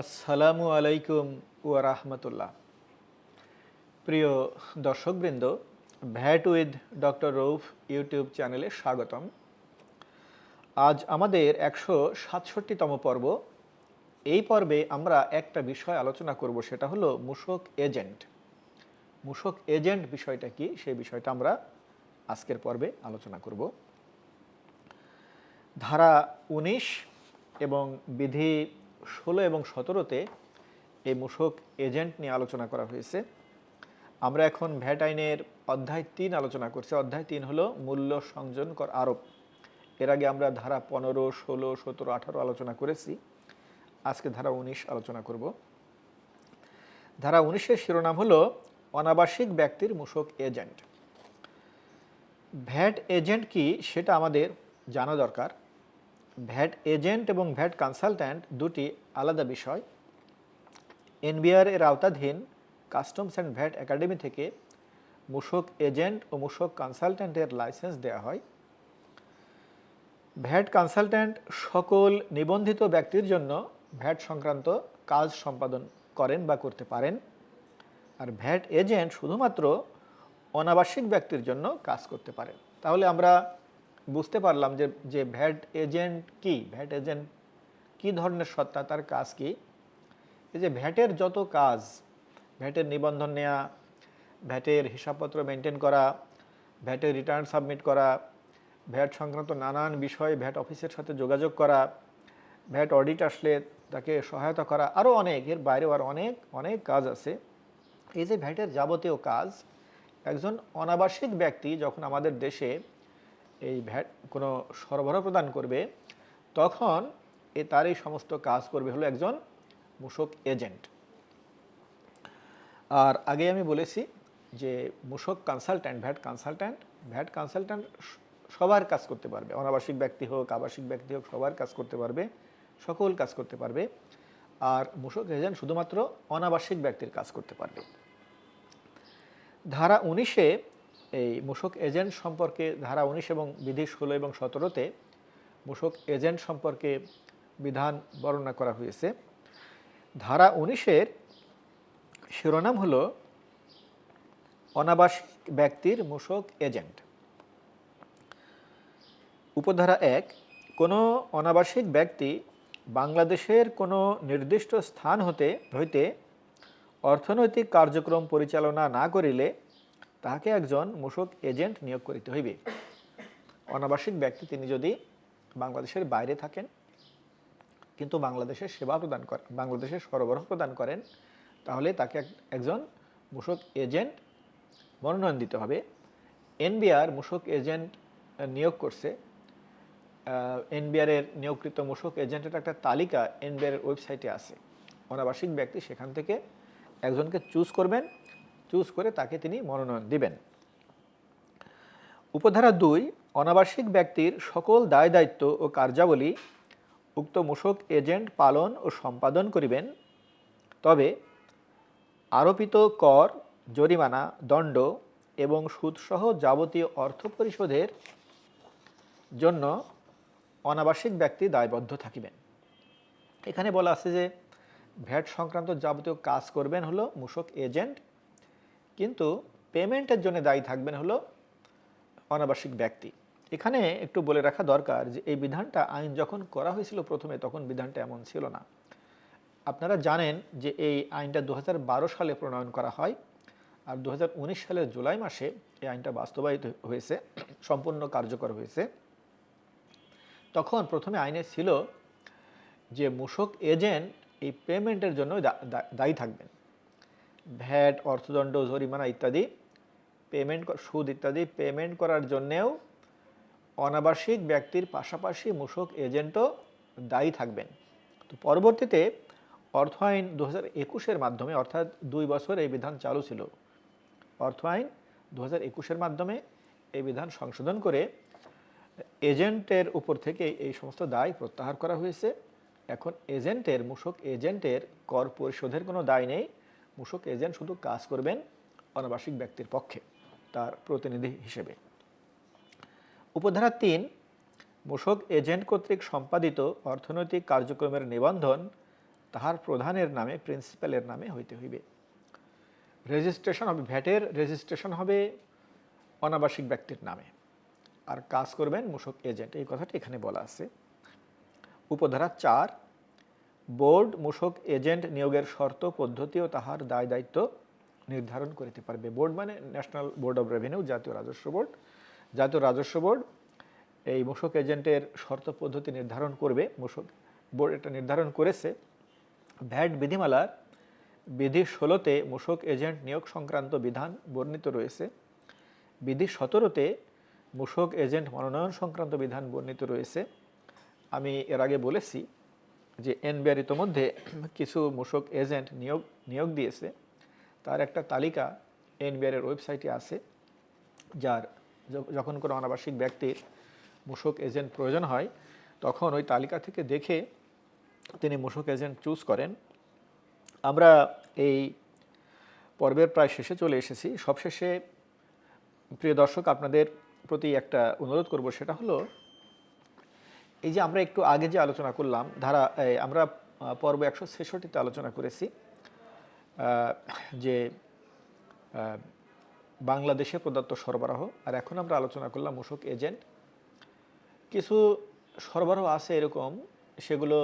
আসসালামু আলাইকুম ওয়া রাহমাতুল্লাহ। প্রিয় দর্শকবৃন্দ VAT with doctor Rauf YouTube চ্যানেলে স্বাগতম। আজ আমাদের একশো সাতষট্টিতম পর্ব। এই পর্বে আমরা একটা বিষয় আলোচনা করব, সেটা হলো মূসক এজেন্ট। মূসক এজেন্ট বিষয়টা কি সেই বিষয়টা আমরা আজকের পর্বে আলোচনা করব। ধারা উনিশ এবং বিধি ষোলো এবং সতেরোতে এই মূসক এজেন্ট নিয়ে আলোচনা করা হয়েছে। আমরা এখন ভ্যাট আইনের অধ্যায় তিন আলোচনা করছি। অধ্যায় তিন হলো মূল্য সংযোজন কর আরোপ। এর আগে আমরা ধারা পনেরো, ষোলো, সতেরো, আঠারো আলোচনা করেছি। আজকে ধারা উনিশ আলোচনা করব। ধারা উনিশের শিরোনাম হলো অনাবাসিক ব্যক্তির মূসক এজেন্ট। ভ্যাট এজেন্ট কি সেটা আমাদের জানা দরকার। ভ্যাট এজেন্ট এবং ভ্যাট কনসালট্যান্ট দুটি আলাদা বিষয়। এনবিআর এর আওতাধীন কাস্টমস অ্যান্ড ভ্যাট একাডেমি থেকে মূসক এজেন্ট ও মূসক কনসালট্যান্টের লাইসেন্স দেওয়া হয়। ভ্যাট কনসালট্যান্ট সকল নিবন্ধিত ব্যক্তির জন্য ভ্যাট সংক্রান্ত কাজ সম্পাদন করেন বা করতে পারেন। আর ভ্যাট এজেন্ট শুধুমাত্র অনাবাসিক ব্যক্তির জন্য কাজ করতে পারেন তাহলে আমরা বুঝতে পারলাম যে যে ভ্যাট এজেন্ট কি? ভ্যাট এজেন্ট কি ধরনের সত্তা? তার কাজ কি? এই যে ভ্যাটের যত কাজ, ভ্যাটের নিবন্ধন নেওয়া ভ্যাটের হিসাবপত্র মেনটেন করা, ভ্যাটের রিটার্ন সাবমিট করা, ভ্যাট সংক্রান্ত নানান বিষয়ে ভ্যাট অফিসের সাথে যোগাযোগ করা, ভ্যাট অডিট আসলে তাকে সহায়তা করা আরও অনেক, এর বাইরেও আর অনেক অনেক কাজ আছে। এই যে ভ্যাটের যাবতীয় কাজ, একজন অনাবাসিক ব্যক্তি যখন আমাদের দেশে এই ভ্যাট কোনো সরবরাহ প্রদান করবে, তখন এ তার এই সমস্ত কাজ করবে হলো একজন মূসক এজেন্ট। আর আগে আমি বলেছি যে মূসক consultant VAT consultant VAT consultant সবার কাজ করতে পারবে। অনাবাসিক ব্যক্তি হোক, আবাসিক ব্যক্তি হোক, সবার কাজ করতে পারবে, সকল কাজ করতে পারবে। আর মূসক এজেন্ট শুধুমাত্র অনাবাসিক ব্যক্তির কাজ করতে পারবে। ধারা উনিশে এই মূসক এজেন্ট সম্পর্কে ধারা উনিশ এবং বিধি ষোলো এবং সতেরোতে মূসক এজেন্ট সম্পর্কে বিধান বর্ণনা করা হয়েছে। ধারা উনিশের শিরোনাম হল অনাবাসিক ব্যক্তির মূসক এজেন্ট। উপধারা এক, কোনো অনাবাসিক ব্যক্তি বাংলাদেশের কোনো নির্দিষ্ট স্থান হতে হইতে অর্থনৈতিক কার্যক্রম পরিচালনা না করিলে তাহাকে একজন মূসক এজেন্ট নিয়োগ করিতে হইবে। অনাবাসিক ব্যক্তি তিনি যদি বাংলাদেশের বাইরে থাকেন, কিন্তু বাংলাদেশের সেবা প্রদান করেন বাংলাদেশের সরবরাহ প্রদান করেন, তাহলে তাকে একজন মূসক এজেন্ট মনোনয়ন দিতে হবে। এনবিআর মূসক এজেন্ট নিয়োগ করছে। এনবিআরের নিয়োগকৃত মূসক এজেন্টের একটা তালিকা এনবিআর এর ওয়েবসাইটে আছে। অনাবাসিক ব্যক্তি সেখান থেকে একজনকে চুজ করবেন। চুজ করে তাকে তিনি মনোনয়ন দিবেন। উপধারা দুই, অনাবাসিক ব্যক্তির সকল দায় দায়িত্ব ও কার্যাবলী উক্ত মূসক এজেন্ট পালন ও সম্পাদন করিবেন। তবে আরোপিত কর, জরিমানা, দণ্ড এবং সুদসহ যাবতীয় অর্থ পরিশোধের জন্য অনাবাসিক ব্যক্তি দায়বদ্ধ থাকিবেন। এখানে বলা আছে যে, ভ্যাট সংক্রান্ত যাবতীয় কাজ করবেন হলো মূসক এজেন্ট কিন্তু পেমেন্টের জন্য দায়ী থাকবেন হলো অনাবাসিক ব্যক্তি। এখানে একটু বলে রাখা দরকার যে এই বিধানটা আইন যখন করা হয়েছিল প্রথমে তখন বিধানটা এমন ছিল না। আপনারা জানেন যে এই আইনটা দু হাজার বারো সালে প্রণয়ন করা হয় আর দু হাজার উনিশ সালের জুলাই মাসে এই আইনটা বাস্তবায়িত হয়েছে, সম্পূর্ণ কার্যকর হয়েছে। তখন প্রথমে আইনে ছিল যে মূসক এজেন্ট এই পেমেন্টের জন্য দায়ী থাকবেন। ভ্যাট, অর্থদণ্ড, জরিমানা ইত্যাদি পেমেন্ট সুদ ইত্যাদি পেমেন্ট করার জন্যেও অনাবাসিক ব্যক্তির পাশাপাশি মূসক এজেন্টও দায়ী থাকবেন। তো পরবর্তীতে অর্থ আইন দু একুশের মাধ্যমে, অর্থাৎ দুই বছর এই বিধান চালু ছিল। অর্থ আইন দু একুশের মাধ্যমে এই বিধান সংশোধন করে এজেন্টের উপর থেকে এই সমস্ত দায় প্রত্যাহার করা হয়েছে। এখন এজেন্টের, মূসক এজেন্টের কর পরিশোধের কোনো দায় নেই। মূসক এজেন্ট শুধু কাজ করবেন অনাবাসিক ব্যক্তির পক্ষে, তার প্রতিনিধি হিসেবে। উপধারা তিন, মূসক এজেন্ট কর্তৃক সম্পাদিত অর্থনৈতিক কার্যক্রমের নিবন্ধন তাহার প্রধানের নামে, প্রিন্সিপালের নামে হইতে হইবে। রেজিস্ট্রেশন হবে, ভ্যাটের রেজিস্ট্রেশন হবে অনাবাসিক ব্যক্তির নামে। আর কাজ করবেন মূসক এজেন্ট, এই কথাটি এখানে বলা আছে। উপধারা চার বোর্ড মূসক এজেন্ট নিয়োগের শর্ত, পদ্ধতি ও তাহার দায় দায়িত্ব নির্ধারণ করিতে পারবে। বোর্ড মানে ন্যাশনাল বোর্ড অফ রেভিনিউ, জাতীয় রাজস্ব বোর্ড। জাতীয় রাজস্ব বোর্ড এই মূসক এজেন্টের শর্ত, পদ্ধতি নির্ধারণ করবে। মূসক বোর্ড এটা নির্ধারণ করেছে। ভ্যাট বিধিমালার বিধি ষোলোতে মূসক এজেন্ট নিয়োগ সংক্রান্ত বিধান বর্ণিত রয়েছে। বিধি সতেরোতে মূসক এজেন্ট মনোনয়ন সংক্রান্ত বিধান বর্ণিত রয়েছে। আমি এর আগে বলেছি যে এনবিআর ইতোমধ্যে কিছু মূসক এজেন্ট নিয়োগ নিয়োগ দিয়েছে। তার একটা তালিকা এনবিআরের ওয়েবসাইটে আছে, যার যখন কোনো অনাবাসিক ব্যক্তির মূসক এজেন্ট প্রয়োজন হয়, তখন ওই তালিকা থেকে দেখে তিনি মূসক এজেন্ট চুজ করেন। আমরা এই পর্বের প্রায় শেষে চলে এসেছি। সবশেষে প্রিয় দর্শক, আপনাদের প্রতি একটা অনুরোধ করব, সেটা হলো এই যে আমরা একটু আগে যে আলোচনা করলাম, ধারা আমরা পর্ব একশো ছেষট্টিতে আলোচনা করেছি যে বাংলাদেশে প্রদত্ত সরবরাহ, আর এখন আমরা আলোচনা করলাম মূসক এজেন্ট। কিছু সরবরাহ আছে এরকম, সেগুলো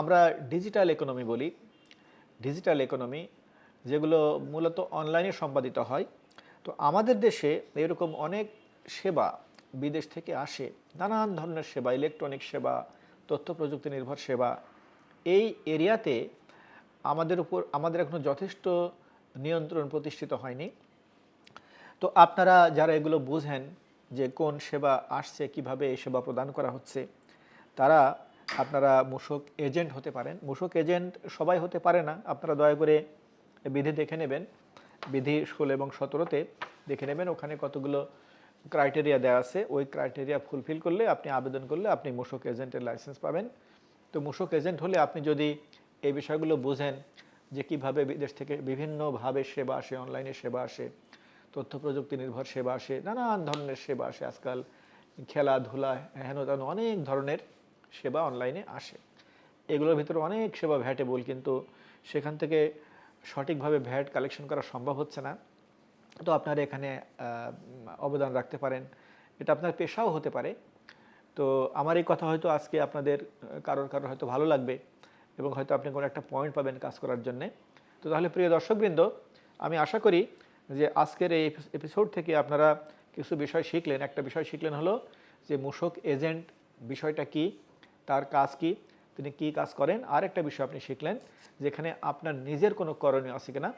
আমরা ডিজিটাল ইকোনমি বলি। ডিজিটাল ইকোনমি, যেগুলো মূলত অনলাইনে সম্পাদিত হয়। তো আমাদের দেশে এরকম অনেক সেবা বিদেশ থেকে আসে নানান ধরনের সেবা, ইলেকট্রনিক সেবা, তথ্য প্রযুক্তি নির্ভর সেবা। এই এরিয়াতে আমাদের উপর, আমাদের এখনও যথেষ্ট নিয়ন্ত্রণ প্রতিষ্ঠিত হয়নি। তো আপনারা যারা এগুলো বুঝেন যে কোন সেবা আসছে, কীভাবে এই সেবা প্রদান করা হচ্ছে, তারা আপনারা মূসক এজেন্ট হতে পারেন। মূসক এজেন্ট সবাই হতে পারে না। আপনারা দয়া করে বিধি দেখে নেবেন। বিধি, ষোলো এবং সতেরোতে দেখে নেবেন ওখানে কতগুলো ক্রাইটেরিয়া দেওয়া আছে, ওই ক্রাইটেরিয়া ফুলফিল করলে আপনি আবেদন করলে আপনি মূসক এজেন্টের লাইসেন্স পাবেন। তো মূসক এজেন্ট হলে আপনি যদি এই বিষয়গুলো বুঝেন যে কীভাবে বিদেশ থেকে বিভিন্নভাবে সেবা আসে অনলাইনে সেবা আসে, তথ্য প্রযুক্তি নির্ভর সেবা আসে, নানান ধরনের সেবা আসে আজকাল, খেলাধুলা হেন তেন অনেক ধরনের সেবা অনলাইনে আসে। এগুলোর ভিতরে অনেক সেবা ভ্যাটেবল কিন্তু সেখান থেকে সঠিকভাবে ভ্যাট কালেকশন করা সম্ভব হচ্ছে না। তো আপনারা এখানে অবদান রাখতে পারেন। এটা আপনার পেশাও হতে পারে। তো আমার এই কথা হয়তো আজকে আপনাদের কারোর কারোর হয়তো ভালো লাগবে এবং হয়তো আপনি কোনো একটা পয়েন্ট পাবেন কাজ করার জন্যে। তো তাহলে প্রিয় দর্শকবৃন্দ, আমি আশা করি যে আজকের এই এপিসোড থেকে আপনারা কিছু বিষয় শিখলেন। একটা বিষয় শিখলেন হলো যে মূসক এজেন্ট বিষয়টা কি, তার কাজ কি, তিনি কি কাজ করেন। আর একটা বিষয় আপনি শিখলেন যেখানে আপনার নিজের কোনো করণীয় আছে কিনা।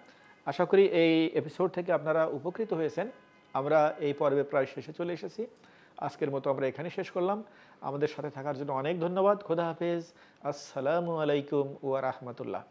আশা করি এই এপিসোড থেকে আপনারা উপকৃত হয়েছেন। আমরা এই পর্বে প্রায় শেষে চলে এসেছি। আজকের মতো আমরা এখানে শেষ করলাম। আমাদের সাথে থাকার জন্য অনেক ধন্যবাদ। খোদা হাফেজ। আসসালামু আলাইকুম ওয়া রাহমাতুল্লাহ।